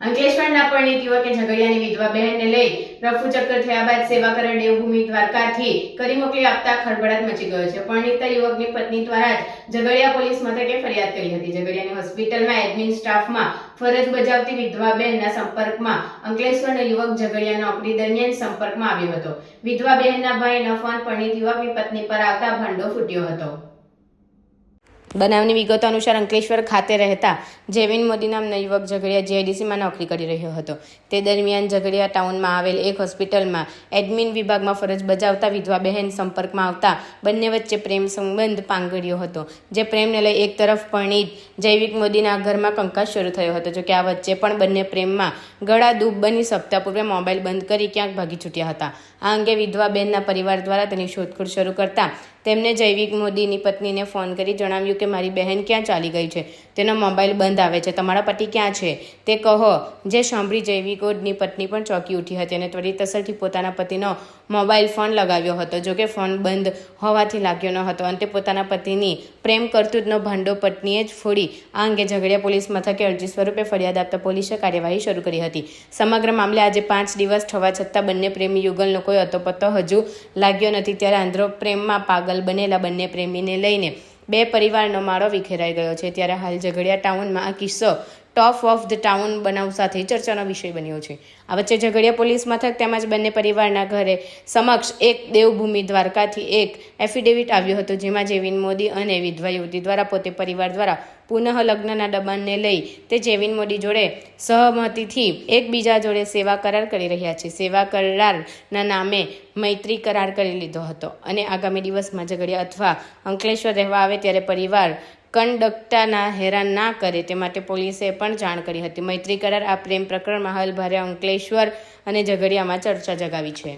અંકલેશ્વરના પરણિત યુવકે ઝઘડિયાની વિધવા બહેનને લઈ રફુ ચક્કર થયા બાદ સેવા કરવા દેવભૂમિ દ્વારકાથી કરી મોકલી આપતા ખળભળાટ મચી ગયો છે. પરણિતા યુવકની પત્ની દ્વારા જ ઝઘડિયા પોલીસ મથકે ફરિયાદ કરી હતી. ઝઘડિયાની હોસ્પિટલમાં એડમિન સ્ટાફમાં ફરજ બજાવતી વિધવા બહેનના સંપર્કમાં અંકલેશ્વરનો યુવક ઝઘડિયા નોકરી દરમિયાન સંપર્કમાં આવ્યો હતો. વિધવા બહેનના ભાઈનો ફોન, પરણિત યુવકની પત્ની પર આવતા ભંડો ફૂટ્યો હતો. બનાવની વિગતો અનુસાર અંકલેશ્વર ખાતે રહેતા જેવિન મોદી નામના યુવક ઝઘડિયા જીઆઈડીસીમાં નોકરી કરી રહ્યો હતો. તે દરમિયાન ઝઘડિયા ટાઉનમાં આવેલ એક હોસ્પિટલમાં એડમિન વિભાગમાં ફરજ બજાવતા વિધવા બહેન સંપર્કમાં આવતા બંને વચ્ચે પ્રેમ સંબંધ પાંગડ્યો હતો. જે પ્રેમને લઈ એક તરફ પરણિત જૈવિક મોદીના ઘરમાં કંકાસ શરૂ થયો હતો. જોકે આ વચ્ચે પણ બંને પ્રેમમાં ગળા દૂબ બની સપ્તાહ પૂર્વે મોબાઈલ બંધ કરી ક્યાંક ભાગી છૂટ્યા હતા. આ અંગે વિધવા બહેનના પરિવાર દ્વારા તેની શોધખોળ શરૂ કરતા તેમને જૈવિક મોદીની પત્નીને ફોન કરી જણાવ્યું કે મારી બહેન ક્યાં ચાલી ગઈ છે? તેનો મોબાઈલ બંધ આવે છે. તમારા પતિ ક્યાં છે? તે કહો. જે સાંભળી જૈવિકોની પત્ની પણ ચોંકી ઉઠી હતી અને ત્વરિત અસરથી પોતાના પતિનો મોબાઈલ ફોન લગાવ્યો હતો. જોકે ફોન બંધ હોવાથી લાગ્યો ન હતો. અંતે પોતાના પતિની પ્રેમ કરતૂતનો ભાંડો પત્નીએ જ ફોડી. આ અંગે ઝઘડિયા પોલીસ મથકે અરજી સ્વરૂપે ફરિયાદ આપતા પોલીસે કાર્યવાહી શરૂ કરી હતી. સમગ્ર મામલે આજે પાંચ દિવસ થવા છતાં બંને પ્રેમી યુગલનો કોઈ અતોપતો હજુ લાગ્યો નથી. ત્યારે આંધ્રો પ્રેમમાં પાગલ બનેલા બંને પ્રેમીને લઈને બે પરિવારનો માળો વિખેરાઈ ગયો છે. ત્યારે હાલ ઝઘડિયા ટાઉનમાં આ કિસ્સો ટોપ ઓફ ધ ટાઉન બનાવ સાથે ચર્ચાનો વિષય બન્યો છે. આ વચ્ચે ઝઘડિયા પોલીસ મથક તેમજ બંને પરિવારના ઘરે સમક્ષ એક દેવભૂમિ દ્વારકાથી એક એફિડેવિટ આવ્યો હતો, જેમાં જેવિન મોદી અને વિધવા યુવતી દ્વારા પોતે પરિવાર દ્વારા પુનઃ લગ્નના દબાણને લઈ તે જેવિન મોદી જોડે સહમતિથી એકબીજા જોડે સેવા કરાર કરી રહ્યા છે. સેવા કરારના નામે મૈત્રી કરાર કરી લીધો હતો અને આગામી દિવસમાં ઝઘડિયા અથવા અંકલેશ્વર રહેવા આવે ત્યારે પરિવાર કંડકટાના હેરાન ના કરે તે માટે પોલીસે પણ જાણ કરી હતી. મૈત્રી કરાર આ પ્રેમ પ્રકરણમાં હાલ ભારે અંકલેશ્વર અને ઝઘડિયામાં ચર્ચા જગાવી છે.